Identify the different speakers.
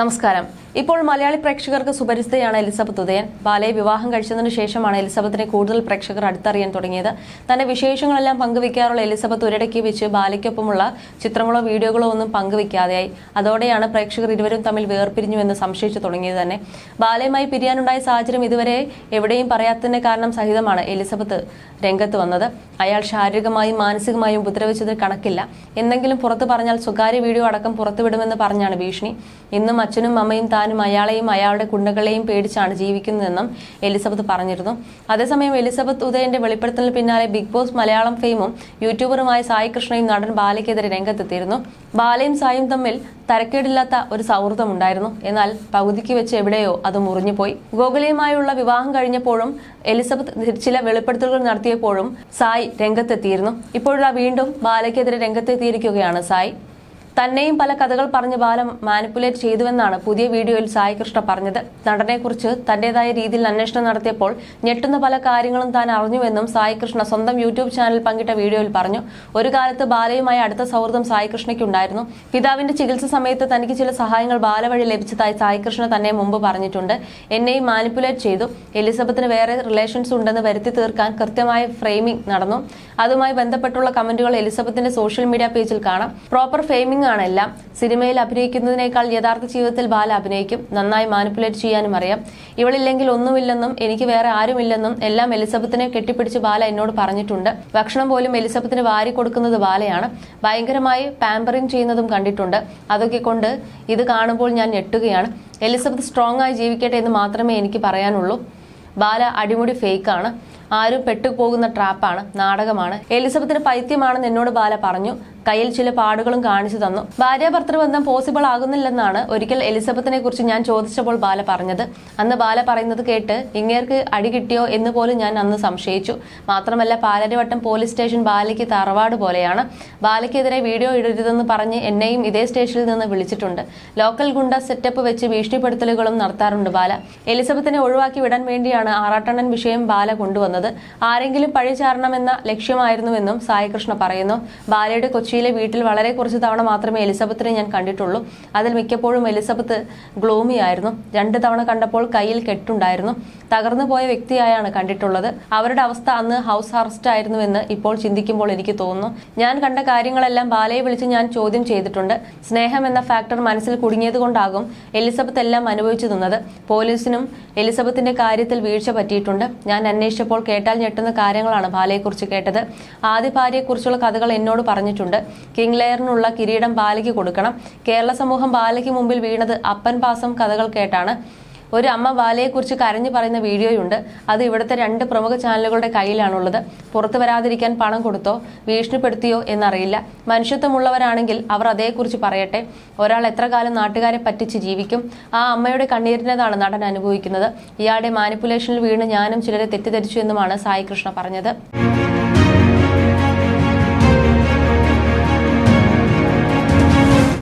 Speaker 1: നമസ്കാരം. ഇപ്പോൾ മലയാളി പ്രേക്ഷകർക്ക് സുപരിചിതയാണ് എലിസബത്ത് ഉദയൻ. ബാലയെ വിവാഹം കഴിച്ചതിനു ശേഷമാണ് എലിസബത്തിനെ കൂടുതൽ പ്രേക്ഷകർ അടുത്തറിയാൻ തുടങ്ങിയത്. തന്റെ വിശേഷങ്ങളെല്ലാം പങ്കുവയ്ക്കാറുള്ള എലിസബത്ത് ഒരിടയ്ക്ക് വെച്ച് ബാലയ്ക്കൊപ്പമുള്ള ചിത്രങ്ങളോ വീഡിയോകളോ ഒന്നും പങ്കുവയ്ക്കാതെയായി. അതോടെയാണ് പ്രേക്ഷകർ ഇരുവരും തമ്മിൽ വേർപിരിഞ്ഞു എന്ന് സംശയിച്ചു തുടങ്ങിയത് തന്നെ. ബാലയുമായി പിരിയാനുണ്ടായ സാഹചര്യം ഇതുവരെ എവിടെയും പറയാത്തതിന്റെ കാരണം സഹിതമാണ് എലിസബത്ത് രംഗത്ത് വന്നത്. അയാൾ ശാരീരികമായും മാനസികമായും ഉപദ്രവിച്ചതിൽ കണക്കില്ല. എന്തെങ്കിലും പുറത്തു പറഞ്ഞാൽ സ്വകാര്യ വീഡിയോ അടക്കം പുറത്തുവിടുമെന്ന് പറഞ്ഞാണ് ഭീഷണി. ഇന്നും അച്ഛനും അമ്മയും താനും അയാളെയും അയാളുടെ കുണ്ടകളെയും പേടിച്ചാണ് ജീവിക്കുന്നതെന്നും എലിസബത്ത് പറഞ്ഞിരുന്നു. അതേസമയം എലിസബത്ത് ഉദയന്റെ വെളിപ്പെടുത്തലിന് പിന്നാലെ ബിഗ് ബോസ് മലയാളം ഫെയിമും യൂട്യൂബറുമായ സായി കൃഷ്ണയും നടൻ ബാലയ്ക്കെതിരെ രംഗത്തെത്തിയിരുന്നു. ബാലയും സായും തമ്മിൽ തരക്കേടില്ലാത്ത ഒരു സൗഹൃദം ഉണ്ടായിരുന്നു എന്നാൽ പകുതിക്ക് വെച്ച് എവിടെയോ അത് മുറിഞ്ഞുപോയി. ഗോകുലയുമായുള്ള വിവാഹം കഴിഞ്ഞപ്പോഴും എലിസബത്ത് ചില വെളിപ്പെടുത്തലുകൾ നടത്തിയപ്പോഴും സായി രംഗത്തെത്തിയിരുന്നു. ഇപ്പോഴുള്ള വീണ്ടും ബാലയ്ക്കെതിരെ രംഗത്തെത്തിയിരിക്കുകയാണ് സായി. തന്നെയും പല കഥകൾ പറഞ്ഞ് ബാലം മാനിപ്പുലേറ്റ് ചെയ്തുവെന്നാണ് പുതിയ വീഡിയോയിൽ സായി കൃഷ്ണ പറഞ്ഞത്. നടനെക്കുറിച്ച് തന്റേതായ രീതിയിൽ അന്വേഷണം നടത്തിയപ്പോൾ ഞെട്ടുന്ന പല കാര്യങ്ങളും താൻ അറിഞ്ഞുവെന്നും സായി കൃഷ്ണ സ്വന്തം യൂട്യൂബ് ചാനൽ പങ്കിട്ട വീഡിയോയിൽ പറഞ്ഞു. ഒരു കാലത്ത് ബാലയുമായി അടുത്ത സൗഹൃദം സായി കൃഷ്ണയ്ക്കുണ്ടായിരുന്നു പിതാവിന്റെ ചികിത്സ സമയത്ത് തനിക്ക് ചില സഹായങ്ങൾ ബാല വഴി ലഭിച്ചതായി സായി കൃഷ്ണ തന്നെ മുമ്പ് പറഞ്ഞിട്ടുണ്ട്. എന്നെയും മാനിപ്പുലേറ്റ് ചെയ്തു. എലിസബത്തിന് വേറെ റിലേഷൻസ് ഉണ്ടെന്ന് വരുത്തി തീർക്കാൻ കൃത്യമായ ഫ്രെയിമിംഗ് നടന്നു. അതുമായി ബന്ധപ്പെട്ടുള്ള കമന്റുകൾ എലിസബത്തിന്റെ സോഷ്യൽ മീഡിയ പേജിൽ കാണാം. പ്രോപ്പർ ഫ്രെയിമിംഗ് ആണ് എല്ലാം. സിനിമയിൽ അഭിനയിക്കുന്നതിനേക്കാൾ യഥാർത്ഥ ജീവിതത്തിൽ ബാല അഭിനയിക്കും. നന്നായി മാനിപ്പുലേറ്റ് ചെയ്യാനും അറിയാം. ഇവളില്ലെങ്കിൽ ഒന്നുമില്ലെന്നും എനിക്ക് വേറെ ആരുമില്ലെന്നും എല്ലാം എലിസബത്തിനെ കെട്ടിപ്പിടിച്ച് ബാല എന്നോട് പറഞ്ഞിട്ടുണ്ട്. ഭക്ഷണം പോലും എലിസബത്തിന് വാരി കൊടുക്കുന്നത് ബാലയാണ്. ഭയങ്കരമായി പാമ്പറിംഗ് ചെയ്യുന്നതും കണ്ടിട്ടുണ്ട്. അതൊക്കെ കൊണ്ട് ഇത് കാണുമ്പോൾ ഞാൻ ഞെട്ടുകയാണ്. എലിസബത്ത് സ്ട്രോങ് ആയി ജീവിക്കട്ടെ എന്ന് മാത്രമേ എനിക്ക് പറയാനുള്ളൂ. ബാല അടിമുടി ഫേക്കാണ്. ആരും പെട്ടുപോകുന്ന ട്രാപ്പാണ് നാടകമാണ്. എലിസബത്തിന് പൈത്യമാണെന്ന് എന്നോട് ബാല പറഞ്ഞു. കയ്യിൽ ചില പാടുകളും കാണിച്ചു തന്നു. ഭാര്യ ഭർത്തൃബന്ധം പോസിബിൾ ആകുന്നില്ലെന്നാണ് ഒരിക്കൽ എലിസബത്തിനെ കുറിച്ച് ഞാൻ ചോദിച്ചപ്പോൾ ബാല പറഞ്ഞത്. അന്ന് ബാല പറയുന്നത് കേട്ട് ഇങ്ങേർക്ക് അടി കിട്ടിയോ എന്ന് പോലും ഞാൻ അന്ന് സംശയിച്ചു. മാത്രമല്ല പാലരിവട്ടം പോലീസ് സ്റ്റേഷൻ ബാലയ്ക്ക് തറവാട് പോലെയാണ്. ബാലയ്ക്കെതിരെ വീഡിയോ ഇടരുതെന്ന് പറഞ്ഞ് എന്നെയും ഇതേ സ്റ്റേഷനിൽ നിന്ന് വിളിച്ചിട്ടുണ്ട്. ലോക്കൽ ഗുണ്ട സെറ്റപ്പ് വെച്ച് ഭീഷണിപ്പെടുത്തലുകളും നടത്താറുണ്ട് ബാല. എലിസബത്തിനെ ഒഴിവാക്കി വിടാൻ വേണ്ടിയാണ് ആറാട്ടണ്ണൻ വിഷയം ബാല കൊണ്ടുവന്നത്. ആരെങ്കിലും പഴി ചാരണമെന്ന ലക്ഷ്യമായിരുന്നുവെന്നും സായികൃഷ്ണ പറയുന്നു. ബാലയുടെ കൊച്ചിയിലെ വീട്ടിൽ വളരെ കുറച്ച് തവണ മാത്രമേ എലിസബത്തിനെ ഞാൻ കണ്ടിട്ടുള്ളൂ. അതിൽ മിക്കപ്പോഴും എലിസബത്ത് ഗ്ലോമി ആയിരുന്നു രണ്ട് തവണ കണ്ടപ്പോൾ കയ്യിൽ കെട്ടുണ്ടായിരുന്നു. തകർന്നു പോയ വ്യക്തിയായാണ് കണ്ടിട്ടുള്ളത്. അവരുടെ അവസ്ഥ അന്ന് ഹൗസ് അറസ്റ്റ് ആയിരുന്നുവെന്ന് ഇപ്പോൾ ചിന്തിക്കുമ്പോൾ എനിക്ക് തോന്നുന്നു. ഞാൻ കണ്ട കാര്യങ്ങളെല്ലാം ബാലയെ വിളിച്ച് ഞാൻ ചോദ്യം ചെയ്തിട്ടുണ്ട്. സ്നേഹം എന്ന ഫാക്ടർ മനസ്സിൽ കുടുങ്ങിയത് കൊണ്ടാകും എലിസബത്ത് എല്ലാം അനുഭവിച്ചു നിന്നത്. പോലീസിനും എലിസബത്തിന്റെ കാര്യത്തിൽ വീഴ്ച പറ്റിയിട്ടുണ്ട്. ഞാൻ അന്വേഷിച്ചപ്പോൾ കേട്ടാൽ ഞെട്ടുന്ന കാര്യങ്ങളാണ് ബാലയെക്കുറിച്ച് കേട്ടത്. ആദ്യ ഭാര്യയെക്കുറിച്ചുള്ള കഥകൾ എന്നോട് പറഞ്ഞിട്ടുണ്ട്. കിങ് ലെയറിനുള്ള കിരീടം ബാലയ്ക്ക് കൊടുക്കണം. കേരള സമൂഹം ബാലയ്ക്ക് മുമ്പിൽ വീണത് അപ്പൻ പാസം കഥകൾ കേട്ടാണ്. ഒരു അമ്മ ബാലയെക്കുറിച്ച് കരഞ്ഞു പറയുന്ന വീഡിയോയുണ്ട്. അത് ഇവിടുത്തെ രണ്ട് പ്രമുഖ ചാനലുകളുടെ കയ്യിലാണുള്ളത്. പുറത്തു വരാതിരിക്കാൻ പണം കൊടുത്തോ ഭീഷണിപ്പെടുത്തിയോ എന്നറിയില്ല. മനുഷ്യത്വമുള്ളവരാണെങ്കിൽ അവർ അതേക്കുറിച്ച് പറയട്ടെ. ഒരാൾ എത്ര കാലം നാട്ടുകാരെ പറ്റിച്ച് ജീവിക്കും? ആ അമ്മയുടെ കണ്ണീരിനേതാണ് നടൻ അനുഭവിക്കുന്നത്. ഇയാളുടെ മാനിപ്പുലേഷനിൽ വീണ് ഞാനും ചിലരെ തെറ്റിദ്ധരിച്ചു എന്നുമാണ് സായി കൃഷ്ണ പറഞ്ഞത്.